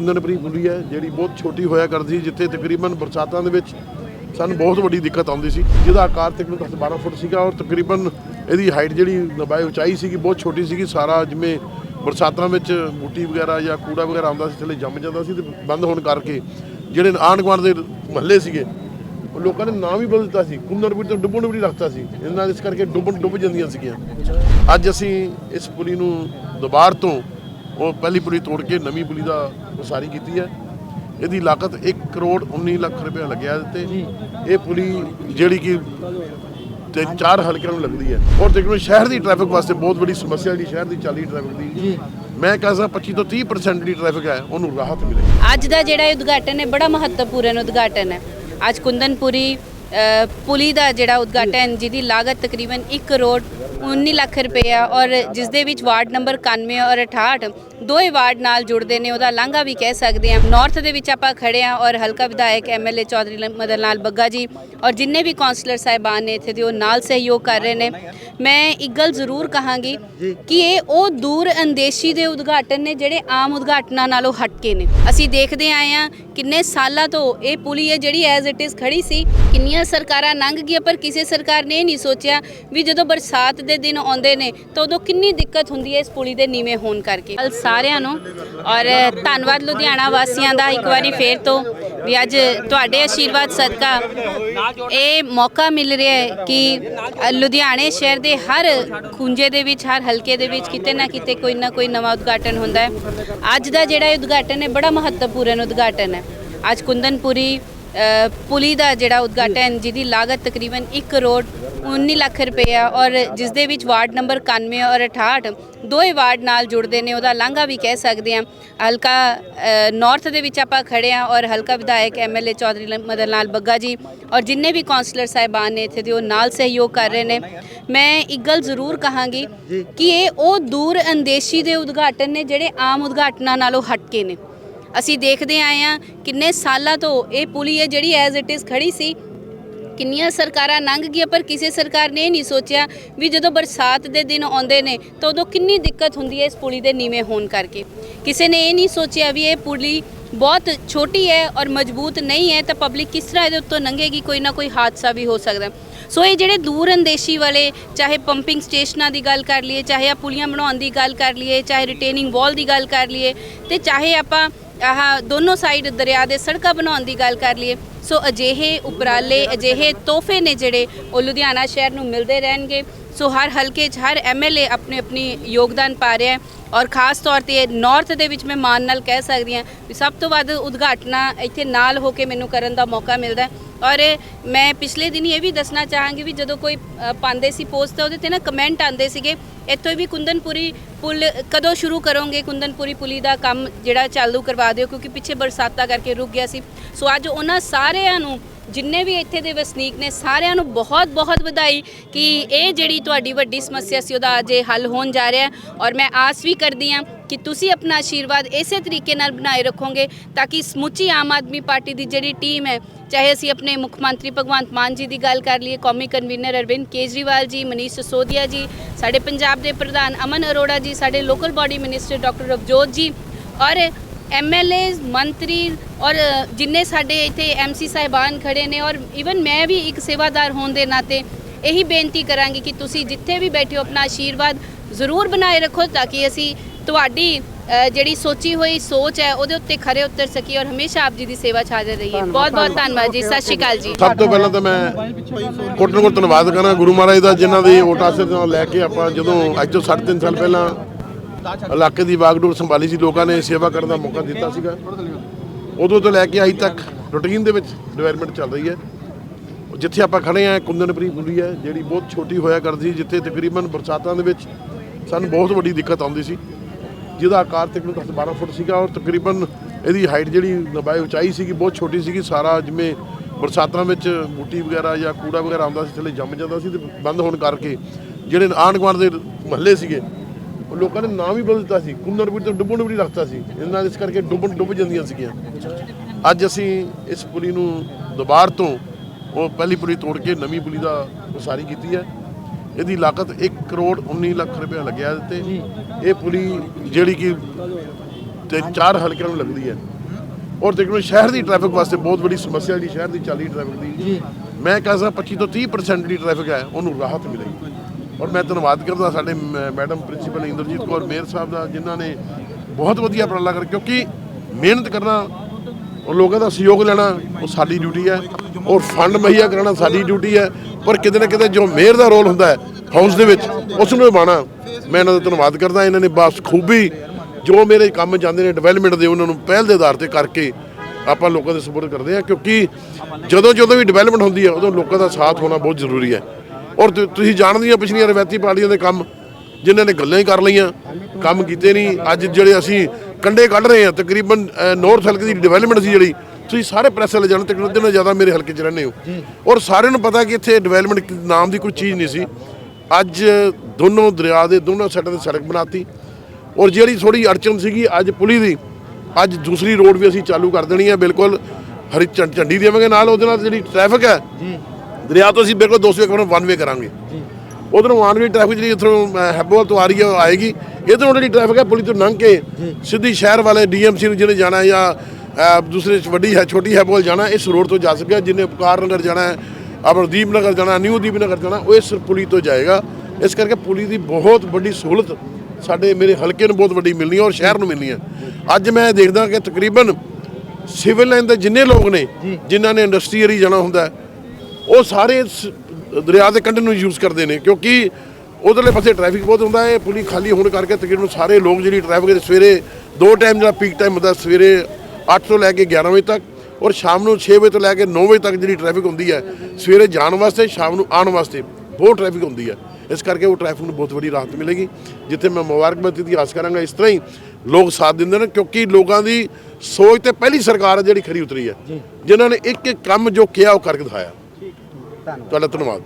ਕੁੰਦਨਪੁਰੀ ਪੁਲੀ ਹੈ, ਜਿਹੜੀ ਬਹੁਤ ਛੋਟੀ ਹੋਇਆ ਕਰਦੀ ਸੀ, ਜਿੱਥੇ ਤਕਰੀਬਨ ਬਰਸਾਤਾਂ ਦੇ ਵਿੱਚ ਸਾਨੂੰ ਬਹੁਤ ਵੱਡੀ ਦਿੱਕਤ ਆਉਂਦੀ ਸੀ। ਜਿਹਦਾ ਆਕਾਰ ਤਕਰੀਬਨ 10 12 ਫੁੱਟ ਸੀਗਾ ਔਰ ਤਕਰੀਬਨ ਇਹਦੀ ਹਾਈਟ ਜਿਹੜੀ ਲੰਬਾਈ ਉਚਾਈ ਸੀਗੀ, ਬਹੁਤ ਛੋਟੀ ਸੀਗੀ। ਸਾਰਾ ਜਿਵੇਂ ਬਰਸਾਤਾਂ ਵਿੱਚ ਬੂਟੀ ਵਗੈਰਾ ਜਾਂ ਕੂੜਾ ਵਗੈਰਾ ਆਉਂਦਾ ਸੀ, ਥੱਲੇ ਜੰਮ ਜਾਂਦਾ ਸੀ ਤੇ ਬੰਦ ਹੋਣ ਕਰਕੇ ਜਿਹੜੇ ਆਂਢ ਗੁਆਂਢ ਦੇ ਮਹੱਲੇ ਸੀਗੇ, ਉਹ ਲੋਕਾਂ ਨੇ ਨਾਂ ਵੀ ਬਦਲ ਦਿੱਤਾ ਸੀ। ਕੁੰਦਨਪੁਰੀ ਤੋਂ ਡੁੱਬਣ ਡੁੱਬਣਪੁਰੀ ਰੱਖਤਾ ਸੀ। ਇਹਨਾਂ ਨਾਲ ਇਸ ਕਰਕੇ ਡੁੱਬਣ ਡੁੱਬ ਜਾਂਦੀਆਂ ਸੀਗੀਆਂ। ਅੱਜ ਅਸੀਂ ਇਸ ਪੁਲੀ ਨੂੰ ਦੁਬਾਰ ਤੋਂ ਉਹ ਪਹਿਲੀ ਪੁਲੀ ਤੋੜ ਕੇ ਨਵੀਂ ਪੁਲੀ ਦਾ ਉਸਾਰੀ ਕੀਤੀ ਹੈ। ਇਹਦੀ ਲਾਗਤ 1 ਕਰੋੜ 19 ਲੱਖ ਰੁਪਏ ਲੱਗਿਆ ਤੇ ਇਹ ਪੁਲੀ ਜਿਹੜੀ ਕਿ ਤੇ ਚਾਰ ਹਲਕਿਆਂ ਨੂੰ ਲੱਗਦੀ ਹੈ। ਔਰ ਤਕਰੀਬਨ ਸ਼ਹਿਰ ਦੀ ਟ੍ਰੈਫਿਕ ਵਾਸਤੇ ਬਹੁਤ ਵੱਡੀ ਸਮੱਸਿਆ ਜਿਹੜੀ ਸ਼ਹਿਰ ਦੀ ਚੱਲੀ ਟ੍ਰੈਫਿਕ ਦੀ। ਮੈਂ ਕਹਿੰਦਾ 25 ਤੋਂ 30% ਦੀ ਟ੍ਰੈਫਿਕ ਹੈ ਉਹਨੂੰ ਰਾਹਤ ਮਿਲੇਗੀ। ਅੱਜ ਦਾ ਜਿਹੜਾ ਇਹ ਉਦਘਾਟਨ ਹੈ ਬੜਾ ਮਹੱਤਵਪੂਰਨ ਉਦਘਾਟਨ ਹੈ। ਅੱਜ ਕੁੰਦਨਪੁਰੀ ਪੁਲੀ ਦਾ ਜਿਹੜਾ ਉਦਘਾਟਨ ਜਿਹਦੀ ਲਾਗਤ ਤਕਰੀਬਨ 1 ਕਰੋੜ 19 ਲੱਖ ਰੁਪਏ ਆ ਔਰ ਜਿਸ ਦੇ ਵਿੱਚ ਵਾਰਡ ਨੰਬਰ 91 ਔਰ 68 ਦੋਏ ਵਾਰਡ ਨਾਲ ਜੁੜਦੇ ਨੇ, ਉਹਦਾ ਲਾਂਘਾ ਵੀ ਕਹਿ ਸਕਦੇ ਹਾਂ। ਨਾਰਥ ਦੇ ਵਿੱਚ ਆਪਾਂ ਖੜੇ ਆ ਔਰ ਹਲਕਾ ਵਿਧਾਇਕ ਐਮਐਲਏ ਚੌਧਰੀ ਮਦਨ ਲਾਲ ਬੱਗਾ ਜੀ ਔਰ ਜਿੰਨੇ ਵੀ ਕਾਉਂਸਲਰ ਸਾਹਿਬਾਨ ਨੇ ਇੱਥੇ ਦੇ, ਉਹ ਨਾਲ ਸਹਿਯੋਗ ਕਰ ਰਹੇ ਨੇ। ਮੈਂ ਇੱਕ ਗੱਲ ਜ਼ਰੂਰ ਕਹਾਂਗੀ ਕਿ ਇਹ ਉਹ ਦੂਰ ਅੰਦੇਸ਼ੀ ਦੇ ਉਦਘਾਟਨ ਨੇ ਜਿਹੜੇ ਆਮ ਉਦਘਾਟਨਾਂ ਨਾਲੋਂ ਹਟਕੇ ਨੇ। ਅਸੀਂ ਦੇਖਦੇ ਆਏ ਆ ਕਿੰਨੇ ਸਾਲਾਂ ਤੋਂ ਇਹ ਪੁਲੀ ਹੈ ਜਿਹੜੀ ਐਜ਼ ਇਟ ਇਜ਼ ਖੜੀ ਸੀ, ਕਿੰਨੀਆਂ ਸਰਕਾਰਾਂ ਲੰਘ ਗਈਆਂ, ਪਰ ਕਿਸੇ ਸਰਕਾਰ ਨੇ ਇਹ ਨਹੀਂ ਸੋਚਿਆ ਵੀ ਜਦੋਂ ਬਰਸਾਤ ਦੇ ਦਿਨ ਆਉਂਦੇ ਨੇ ਤਾਂ ਉਦੋਂ ਕਿੰਨੀ ਦਿੱਕਤ ਹੁੰਦੀ ਹੈ ਇਸ ਪੁਲੀ ਦੇ ਨੀਵੇਂ ਹੋਣ ਕਰਕੇ। ਸਾਰਿਆਂ ਨੂੰ ਔਰ ਧੰਨਵਾਦ ਲੁਧਿਆਣਾ ਵਾਸੀਆਂ ਦਾ ਇੱਕ ਵਾਰੀ ਫੇਰ ਤੋਂ ਵੀ ਅੱਜ ਤੁਹਾਡੇ ਆਸ਼ੀਰਵਾਦ ਸਦਕਾ ਇਹ ਮੌਕਾ ਮਿਲ ਰਿਹਾ ਹੈ ਕਿ ਲੁਧਿਆਣੇ ਸ਼ਹਿਰ ਦੇ ਹਰ ਖੁੰਝੇ ਦੇ ਵਿੱਚ, ਹਰ ਹਲਕੇ ਦੇ ਵਿੱਚ ਕਿਤੇ ਨਾ ਕਿਤੇ ਕੋਈ ਨਾ ਕੋਈ ਨਵਾਂ ਉਦਘਾਟਨ ਹੁੰਦਾ ਹੈ। ਅੱਜ ਦਾ ਜਿਹੜਾ ਇਹ ਉਦਘਾਟਨ ਹੈ, ਬੜਾ ਮਹੱਤਵਪੂਰਨ ਉਦਘਾਟਨ ਹੈ। ਅੱਜ ਕੁੰਦਨਪੁਰੀ ਪੁਲੀ ਦਾ ਜਿਹੜਾ ਉਦਘਾਟਨ ਜਿਹਦੀ ਲਾਗਤ ਤਕਰੀਬਨ 1 ਕਰੋੜ 19 ਲੱਖ ਰੁਪਏ ਆ ਔਰ ਜਿਸ ਦੇ ਵਿੱਚ ਵਾਰਡ ਨੰਬਰ 91 ਔਰ 68 ਦੋਏ ਵਾਰਡ ਨਾਲ ਜੁੜਦੇ ਨੇ ਉਹਦਾ ਲਾਂਘਾ ਵੀ ਕਹਿ ਸਕਦੇ ਹਾਂ। ਹਲਕਾ ਨਾਰਥ ਦੇ ਵਿੱਚ ਆਪਾਂ ਖੜੇ ਆ ਔਰ ਹਲਕਾ ਵਿਧਾਇਕ ਐਮਐਲਏ ਚੌਧਰੀ ਮਦਨ ਲਾਲ ਬੱਗਾ ਜੀ ਔਰ ਜਿੰਨੇ ਵੀ ਕਾਉਂਸਲਰ ਸਾਹਿਬਾਨ ਨੇ ਇੱਥੇ ਦੇ ਉਹ ਨਾਲ ਸਹਿਯੋਗ ਕਰ ਰਹੇ ਨੇ। ਮੈਂ ਇੱਕ ਗੱਲ ਜ਼ਰੂਰ ਕਹਾਂਗੀ ਕਿ ਇਹ ਉਹ ਦੂਰ ਅੰਦੇਸ਼ੀ ਦੇ ਉਦਘਾਟਨ ਨੇ ਜਿਹੜੇ ਆਮ ਉਦਘਾਟਨਾਂ ਨਾਲੋਂ ਹਟ ਕੇ ਨੇ। ਅਸੀਂ ਦੇਖਦੇ ਆਏ ਆ ਕਿੰਨੇ ਸਾਲਾਂ ਤੋਂ ਇਹ ਪੁਲੀ ਹੈ ਜਿਹੜੀ ਐਜ਼ ਇਟ ਇਜ਼ ਖੜੀ ਸੀ। ਕਿੰਨੀਆਂ ਸਰਕਾਰਾਂ ਲੰਘ ਗਈਆਂ, ਪਰ ਕਿਸੇ ਸਰਕਾਰ ਨੇ ਇਹ ਨਹੀਂ ਸੋਚਿਆ ਵੀ ਜਦੋਂ ਬਰਸਾਤ ਦੇ ਦਿਨ ਆਉਂਦੇ ਨੇ ਤਾਂ ਉਦੋਂ ਕਿੰਨੀ ਦਿੱਕਤ ਹੁੰਦੀ ਹੈ ਇਸ ਪੁਲੀ ਦੇ ਨੀਵੇਂ ਹੋਣ ਕਰਕੇ। ਕਿਸੇ ਨੇ ਇਹ ਨਹੀਂ ਸੋਚਿਆ ਵੀ ਇਹ ਪੁਲੀ ਬਹੁਤ ਛੋਟੀ ਹੈ ਔਰ ਮਜ਼ਬੂਤ ਨਹੀਂ ਹੈ ਤਾਂ ਪਬਲਿਕ ਕਿਸ ਤਰ੍ਹਾਂ ਇਹਦੇ ਉੱਤੋਂ ਲੰਘੇਗੀ, ਕੋਈ ਨਾ ਕੋਈ ਹਾਦਸਾ ਵੀ ਹੋ ਸਕਦਾ। ਸੋ ਇਹ ਜਿਹੜੇ ਦੂਰ ਅੰਦੇਸ਼ੀ ਵਾਲੇ, ਚਾਹੇ ਪੰਪਿੰਗ ਸਟੇਸ਼ਨਾਂ ਦੀ ਗੱਲ ਕਰ ਲਈਏ, ਚਾਹੇ ਆ ਪੁਲੀਆਂ ਬਣਾਉਣ ਦੀ ਗੱਲ ਕਰ ਲਈਏ, ਚਾਹੇ ਰਿਟੇਨਿੰਗ ਵਾਲ ਦੀ ਗੱਲ ਕਰ ਲਈਏ, ਤੇ ਚਾਹੇ ਆਪਾਂ ਆਹ ਦੋਨੋਂ ਸਾਈਡ ਦਰਿਆ ਦੇ ਸੜਕਾਂ ਬਣਾਉਣ ਦੀ ਗੱਲ ਕਰ ਲਈਏ, ਸੋ ਅਜਿਹੇ ਉਪਰਾਲੇ, ਅਜਿਹੇ ਤੋਹਫੇ ਨੇ ਜਿਹੜੇ ਉਹ ਲੁਧਿਆਣਾ ਸ਼ਹਿਰ ਨੂੰ ਮਿਲਦੇ ਰਹਿਣਗੇ। ਸੋ ਹਰ ਹਲਕੇ 'ਚ ਹਰ ਐਮਐਲਏ ਆਪਣੇ ਆਪਣੀ ਯੋਗਦਾਨ ਪਾ ਰਿਹਾ ਹੈ ਔਰ ਖਾਸ ਤੌਰ ਤੇ ਨਾਰਥ ਦੇ ਵਿੱਚ ਮੈਂ ਮਾਨ ਨਾਲ ਕਹਿ ਸਕਦੀ ਹਾਂ ਵੀ ਸਭ ਤੋਂ ਵੱਧ ਉਦਘਾਟਨਾ ਇੱਥੇ ਨਾਲ ਹੋ ਕੇ ਮੈਨੂੰ ਕਰਨ ਦਾ ਮੌਕਾ ਮਿਲਦਾ ਹੈ। ਔਰ ਮੈਂ ਪਿਛਲੇ ਦਿਨੀ ਇਹ ਵੀ ਦੱਸਣਾ ਚਾਹਾਂਗੀ ਵੀ ਜਦੋਂ ਕੋਈ ਪਾਉਂਦੇ ਸੀ ਪੋਸਟ ਤਾਂ ਉਹਦੇ ਤੇ ਨਾ ਕਮੈਂਟ ਆਉਂਦੇ ਸੀਗੇ। ਇੱਥੋਂ ਵੀ ਕੁੰਦਨਪੁਰੀ ਪੁਲ ਕਦੋਂ ਸ਼ੁਰੂ ਕਰੋਗੇ? ਕੁੰਦਨਪੁਰੀ ਪੁਲੀ ਦਾ ਕੰਮ ਜਿਹੜਾ ਚਾਲੂ ਕਰਵਾ ਦਿਓ, ਕਿਉਂਕਿ ਪਿੱਛੇ ਬਰਸਾਤਾਂ ਕਰਕੇ ਰੁਕ ਗਿਆ ਸੀ। ਸੋ ਅੱਜ ਉਹਨਾਂ ਸਾਰਿਆਂ ਨੂੰ ਜਿੰਨੇ ਵੀ ਇੱਥੇ ਦੇ ਵਸਨੀਕ ਨੇ, ਸਾਰਿਆਂ ਨੂੰ ਬਹੁਤ ਬਹੁਤ ਵਧਾਈ ਕਿ ਇਹ ਜਿਹੜੀ ਤੁਹਾਡੀ ਵੱਡੀ ਸਮੱਸਿਆ ਸੀ, ਉਹਦਾ ਅੱਜ ਇਹ ਹੱਲ ਹੋਣ ਜਾ ਰਿਹਾ ਹੈ। ਔਰ ਮੈਂ ਆਸ ਵੀ ਕਰਦੀ ਹਾਂ ਕਿ ਤੁਸੀਂ ਆਪਣਾ ਆਸ਼ੀਰਵਾਦ ਇਸੇ ਤਰੀਕੇ ਨਾਲ ਬਣਾਏ ਰੱਖੋਗੇ ਤਾਂ ਕਿ ਸਮੁੱਚੀ ਆਮ ਆਦਮੀ ਪਾਰਟੀ ਦੀ ਜਿਹੜੀ ਟੀਮ ਹੈ, ਚਾਹੇ ਅਸੀਂ ਆਪਣੇ ਮੁੱਖ ਮੰਤਰੀ ਭਗਵੰਤ ਮਾਨ ਜੀ ਦੀ ਗੱਲ ਕਰ ਲਈਏ, ਕੌਮੀ ਕਨਵੀਨਰ ਅਰਵਿੰਦ ਕੇਜਰੀਵਾਲ ਜੀ, ਮਨੀਸ਼ ਸਸੋਦੀਆ ਜੀ, ਸਾਡੇ ਪੰਜਾਬ ਦੇ ਪ੍ਰਧਾਨ ਅਮਨ ਅਰੋੜਾ ਜੀ, ਸਾਡੇ local body minister doctor Ravjot ji, ਔਰ ਐਮਐਲਏ ਮੰਤਰੀ ਔਰ ਜਿੰਨੇ ਸਾਡੇ ਇੱਥੇ ਐਮਸੀ ਸਾਹਿਬਾਨ ਖੜੇ ਨੇ ਔਰ ਇਵਨ ਮੈਂ ਵੀ ਇੱਕ ਸੇਵਾਦਾਰ ਹੋਣ ਦੇ ਨਾਤੇ ਇਹੀ ਬੇਨਤੀ ਕਰਾਂਗੀ ਕਿ ਤੁਸੀਂ ਜਿੱਥੇ ਵੀ ਬੈਠੇ ਹੋ ਆਪਣਾ ਆਸ਼ੀਰਵਾਦ ਜ਼ਰੂਰ ਬਣਾਏ ਰੱਖੋ ਤਾਂ ਕਿ ਅਸੀਂ ਤੁਹਾਡੀ ਜਿਹੜੀ ਸੋਚੀ ਹੋਈ ਸੋਚ ਹੈ ਉਹਦੇ ਉੱਤੇ ਖਰੇ ਉਤਰ ਸਕੀਏ ਔਰ ਹਮੇਸ਼ਾ ਆਪ ਜੀ ਦੀ ਸੇਵਾ 'ਚ ਹਾਜ਼ਰ ਰਹੀਏ। ਬਹੁਤ ਬਹੁਤ ਧੰਨਵਾਦ ਜੀ। ਸਤਿ ਸ਼੍ਰੀ ਅਕਾਲ ਜੀ। ਸਭ ਤੋਂ ਪਹਿਲਾਂ ਤਾਂ ਮੈਂ ਕੋਟਨ ਕੋਟ ਧੰਨਵਾਦ ਕਰਾਂ ਗੁਰੂ ਮਹਾਰਾਜ ਦਾ ਜਿਨ੍ਹਾਂ ਦੀ ਓਟ ਆਸਰੇ ਨਾਲ ਲੈ ਕੇ ਆਪਾਂ ਜਦੋਂ ਅੱਜ ਤੋਂ 3.5 ਸਾਲ ਪਹਿਲਾਂ ਇਲਾਕੇ ਦੀ ਬਾਗਡੋਰ ਸੰਭਾਲੀ ਸੀ, ਲੋਕਾਂ ਨੇ ਸੇਵਾ ਕਰਨ ਦਾ ਮੌਕਾ ਦਿੱਤਾ ਸੀਗਾ। ਉਦੋਂ ਤੋਂ ਲੈ ਕੇ ਅੱਜ ਤੱਕ ਰੂਟੀਨ ਦੇ ਵਿੱਚ ਡਿਵੈਲਪਮੈਂਟ ਚੱਲ ਰਹੀ ਹੈ। ਜਿੱਥੇ ਆਪਾਂ ਖੜੇ ਆ ਕੁੰਦਨਪੁਰੀ ਪੁਲੀ ਹੈ, ਜਿਹੜੀ ਬਹੁਤ ਛੋਟੀ ਹੋਇਆ ਕਰਦੀ ਸੀ, ਜਿੱਥੇ ਤਕਰੀਬਨ ਬਰਸਾਤਾਂ ਦੇ ਵਿੱਚ ਸਾਨੂੰ ਬਹੁਤ ਵੱਡੀ ਦਿੱਕਤ ਆਉਂਦੀ ਸੀ। ਜਿਹਦਾ ਆਕਾਰ ਤਕਰੀਬਨ 10 12 ਫੁੱਟ ਸੀਗਾ ਔਰ ਤਕਰੀਬਨ ਇਹਦੀ ਹਾਈਟ ਜਿਹੜੀ ਲੰਬਾਈ ਉਚਾਈ ਸੀਗੀ, ਬਹੁਤ ਛੋਟੀ ਸੀਗੀ। ਸਾਰਾ ਜਿਵੇਂ ਬਰਸਾਤਾਂ ਵਿੱਚ ਬੂਟੀ ਵਗੈਰਾ ਜਾਂ ਕੂੜਾ ਵਗੈਰਾ ਆਉਂਦਾ ਸੀ, ਥੱਲੇ ਜੰਮ ਜਾਂਦਾ ਸੀ ਤੇ ਬੰਦ ਹੋਣ ਕਰਕੇ ਜਿਹੜੇ ਆਂਢ ਗੁਆਂਢ ਦੇ ਮਹੱਲੇ ਸੀਗੇ ਉਹ ਲੋਕਾਂ ਨੇ ਨਾਮ ਹੀ ਬਦਲ ਦਿੱਤਾ ਸੀ ਕੁੰਦਨਪੁਰੀ ਤੋਂ ਡੁੱਬਣਪੁਰੀ ਰੱਖਤਾ ਸੀ। ਇਹਨਾਂ ਨਾਲ ਇਸ ਕਰਕੇ ਡੁੱਬ ਡੁੱਬ ਜਾਂਦੀਆਂ ਸੀਗੀਆਂ। ਅੱਜ ਅਸੀਂ ਇਸ ਪੁਲੀ ਨੂੰ ਦੁਬਾਰ ਤੋਂ ਉਹ ਪਹਿਲੀ ਪੁਲੀ ਤੋੜ ਕੇ ਨਵੀਂ ਪੁਲੀ ਦਾ ਉਸਾਰੀ ਕੀਤੀ ਹੈ। ਇਹਦੀ ਲਾਗਤ 1 ਕਰੋੜ 19 ਲੱਖ ਰੁਪਏ ਲੱਗਿਆ ਤੇ। ਇਹ ਪੁਲੀ ਜਿਹੜੀ ਕਿ ਤੇ ਚਾਰ ਹਲਕਿਆਂ ਨੂੰ ਲੱਗਦੀ ਹੈ। ਔਰ ਤਕਰੀਬਨ ਸ਼ਹਿਰ ਦੀ ਟ੍ਰੈਫਿਕ ਵਾਸਤੇ ਬਹੁਤ ਵੱਡੀ ਸਮੱਸਿਆ ਜਿਹੜੀ ਸ਼ਹਿਰ ਦੀ ਚੱਲ ਰਹੀ ਟ੍ਰੈਫਿਕ ਦੀ। ਜੀ। ਮੈਂ ਕਹਿੰਦਾ 25 ਤੋਂ 30% ਜਿਹੜੀ ਟ੍ਰੈਫਿਕ ਹੈ ਉਹਨੂੰ ਰਾਹਤ ਮਿਲੇਗੀ। ਔਰ ਮੈਂ ਧੰਨਵਾਦ ਕਰਦਾ ਸਾਡੇ ਮ- madam principal Inderjit Kaur mayor ਸਾਹਿਬ ਦਾ, ਜਿਨ੍ਹਾਂ ਨੇ ਬਹੁਤ ਵਧੀਆ ਉਪਰਾਲਾ ਕਰ ਕਿਉਂਕਿ ਮਿਹਨਤ ਕਰਨਾ ਔਰ ਲੋਕਾਂ ਦਾ ਸਹਿਯੋਗ ਲੈਣਾ ਉਹ ਸਾਡੀ ਡਿਊਟੀ ਹੈ ਔਰ ਫੰਡ ਮੁਹੱਈਆ ਕਰਾਉਣਾ ਸਾਡੀ ਡਿਊਟੀ ਹੈ, ਪਰ ਕਿਤੇ ਨਾ ਕਿਤੇ ਜੋ ਮੇਅਰ ਦਾ ਰੋਲ ਹੁੰਦਾ ਹੈ ਹਾਊਸ ਦੇ ਵਿੱਚ, ਉਸ ਨੂੰ ਨਿਭਾਉਣਾ, ਮੈਂ ਇਹਨਾਂ ਦਾ ਧੰਨਵਾਦ ਕਰਦਾ, ਇਹਨਾਂ ਨੇ ਬਸ ਖੂਬੀ ਜੋ ਮੇਰੇ ਕੰਮ ਜਾਂਦੇ ਨੇ ਡਿਵੈਲਪਮੈਂਟ ਦੇ, ਉਹਨਾਂ ਨੂੰ ਪਹਿਲ ਦੇ ਆਧਾਰ ਤੇ ਕਰਕੇ ਆਪਾਂ ਲੋਕਾਂ ਦੇ ਸਪੋਰਟ ਕਰਦੇ ਹਾਂ, ਕਿਉਂਕਿ ਜਦੋਂ ਜਦੋਂ ਵੀ ਡਿਵੈਲਪਮੈਂਟ ਹੁੰਦੀ ਹੈ, ਉਦੋਂ ਲੋਕਾਂ ਦਾ ਸਾਥ ਹੋਣਾ ਬਹੁਤ ਜ਼ਰੂਰੀ ਹੈ। ਔਰ ਤੁਸੀਂ ਜਾਣਦੇ ਹੋ ਪਿਛਲੀਆਂ ਰਵਾਇਤੀ ਪਾਰਟੀਆਂ ਦੇ ਕੰਮ ਜਿਨ੍ਹਾਂ ਨੇ ਗੱਲਾਂ ਹੀ ਕਰ ਲਈਆਂ ਕੰਮ ਕੀਤੇ ਨਹੀਂ। ਅੱਜ ਜਿਹੜੇ ਅਸੀਂ ਕੰਡੇ ਕੱਢ ਰਹੇ ਹਾਂ ਤਕਰੀਬਨ ਨਾਰਥ ਹਲਕੇ ਦੀ ਡਿਵੈਲਪਮੈਂਟ ਸੀ ਜਿਹੜੀ ਤੁਸੀਂ ਸਾਰੇ ਪ੍ਰੈਸ ਵਾਲੇ ਜਾਣੋ ਤਕਰੀਬਨ ਦਿਨੋਂ ਜ਼ਿਆਦਾ ਮੇਰੇ ਹਲਕੇ 'ਚ ਰਹਿੰਦੇ ਹੋ। ਔਰ ਸਾਰਿਆਂ ਨੂੰ ਪਤਾ ਕਿ ਇੱਥੇ ਡਿਵੈਲਪਮੈਂਟ ਨਾਮ ਦੀ ਕੋਈ ਚੀਜ਼ ਨਹੀਂ ਸੀ। ਅੱਜ ਦੋਨੋਂ ਦਰਿਆ ਦੇ ਦੋਨੋਂ ਸਾਈਡਾਂ ਤੇ ਸੜਕ ਬਣਾਤੀ। ਔਰ ਜਿਹੜੀ ਥੋੜੀ ਅੜਚਨ ਸੀਗੀ ਅੱਜ ਪੁਲੀ ਦੀ ਅੱਜ ਦੂਸਰੀ ਰੋਡ ਵੀ ਅਸੀਂ ਚਾਲੂ ਕਰ ਦੇਣੀ ਹੈ ਬਿਲਕੁਲ ਹਰੀ ਝੰਡੀ ਦੇਵਾਂਗੇ ਨਾਲ ਉਹਦੇ ਨਾਲ ਜਿਹੜੀ ਟ੍ਰੈਫਿਕ ਹੈ ਜੀ। ਦਰਿਆ ਤੋਂ ਅਸੀਂ ਬਿਲਕੁਲ 200 ਕਿਲੋਮੀਟਰ ਵਨ ਵੇ ਕਰਾਂਗੇ। ਜੀ। ਉਧਰੋਂ ਵਨ ਵੇ ਟ੍ਰੈਫਿਕ ਜਿਹੜੀ ਇੱਥੋਂ ਹੈਬੋਲ ਤੋਂ ਆ ਰਹੀ ਹੈ ਉਹ ਆਏਗੀ। ਇਧਰੋਂ ਜਿਹੜੀ ਟ੍ਰੈਫਿਕ ਹੈ ਪੁਲੀ ਤੋਂ ਲੰਘ ਕੇ ਸਿੱਧੀ ਸ਼ਹਿਰ ਵਾਲੇ ਡੀਐਮਸੀ ਨੂੰ ਜਿਹਨੇ ਜਾਣਾ ਜਾਂ ਦੂਸਰੇ ਵੱਡੀ ਹੈ ਛੋਟੀ ਹੈਬੋਲ ਜਾਣਾ ਇਸ ਰੋਡ ਤੋਂ ਜਾ ਸਕਿਆ। ਜਿਹਨੇ ਉਪਕਾਰ ਨਗਰ ਜਾਣਾ ਹੈ ਆਪਣਾ ਦੀਪ ਨਗਰ ਜਾਣਾ ਨਿਊ ਦੀਪ ਨਗਰ ਜਾਣਾ ਉਹ ਇਸ ਪੁਲੀ ਤੋਂ ਜਾਏਗਾ। ਇਸ ਕਰਕੇ ਪੁਲੀ ਦੀ ਬਹੁਤ ਵੱਡੀ ਸਹੂਲਤ ਸਾਡੇ ਮੇਰੇ ਹਲਕੇ ਨੂੰ ਬਹੁਤ ਵੱਡੀ ਮਿਲਣੀ ਹੈ ਔਰ ਸ਼ਹਿਰ ਨੂੰ ਮਿਲਣੀ ਹੈ। ਅੱਜ ਮੈਂ ਦੇਖਦਾ ਕਿ ਤਕਰੀਬਨ ਸਿਵਲ ਲਾਈਨ ਦੇ ਜਿੰਨੇ ਲੋਕ ਨੇ ਜਿਨ੍ਹਾਂ ਨੇ ਇੰਡਸਟਰੀ ਏਰੀ ਜਾਣਾ ਹੁੰਦਾ ਉਹ ਸਾਰੇ ਦਰਿਆ ਦੇ ਕੰਢੇ ਨੂੰ ਯੂਜ਼ ਕਰਦੇ ਨੇ ਕਿਉਂਕਿ ਉਧਰਲੇ ਪਾਸੇ ਟ੍ਰੈਫਿਕ ਬਹੁਤ ਹੁੰਦਾ ਹੈ ਪੁਲੀ ਖਾਲੀ ਹੋਣ ਕਰਕੇ ਤਕਰੀਬਨ ਸਾਰੇ ਲੋਕ ਜਿਹੜੀ ਟ੍ਰੈਫਿਕ ਦੇ ਸਵੇਰੇ ਦੋ ਟਾਈਮ ਜਿਹੜਾ ਪੀਕ ਟਾਈਮ ਹੁੰਦਾ ਸਵੇਰੇ 8 ਤੋਂ ਲੈ ਕੇ 11 ਵਜੇ ਤੱਕ ਔਰ ਸ਼ਾਮ ਨੂੰ 6 ਵਜੇ ਤੋਂ ਲੈ ਕੇ 9 ਵਜੇ ਤੱਕ ਜਿਹੜੀ ਟ੍ਰੈਫਿਕ ਹੁੰਦੀ ਹੈ ਸਵੇਰੇ ਜਾਣ ਵਾਸਤੇ ਸ਼ਾਮ ਨੂੰ ਆਉਣ ਵਾਸਤੇ ਬਹੁਤ ਟ੍ਰੈਫਿਕ ਹੁੰਦੀ ਹੈ। ਇਸ ਕਰਕੇ ਉਹ ਟ੍ਰੈਫਿਕ ਨੂੰ ਬਹੁਤ ਵੱਡੀ ਰਾਹਤ ਮਿਲੇਗੀ। ਜਿੱਥੇ ਮੈਂ ਮੁਬਾਰਕਬਾਦ ਦੀ ਆਸ ਕਰਾਂਗਾ ਇਸ ਤਰ੍ਹਾਂ ਹੀ ਲੋਕ ਸਾਥ ਦਿੰਦੇ ਨੇ ਕਿਉਂਕਿ ਲੋਕਾਂ ਦੀ ਸੋਚ ਤੇ ਪਹਿਲੀ ਸਰਕਾਰ ਹੈ ਜਿਹੜੀ ਖਰੀ ਉਤਰੀ ਹੈ। ਜਿਨ੍ਹਾਂ ਨੇ ਇੱਕ ਇੱਕ ਕੰਮ ਜੋ ਕਿਹਾ ਉਹ ਕਰਕੇ ਦਿਖਾਇਆ। ਧੰਨਵਾਦ ਤੁਹਾਡਾ ਧੰਨਵਾਦ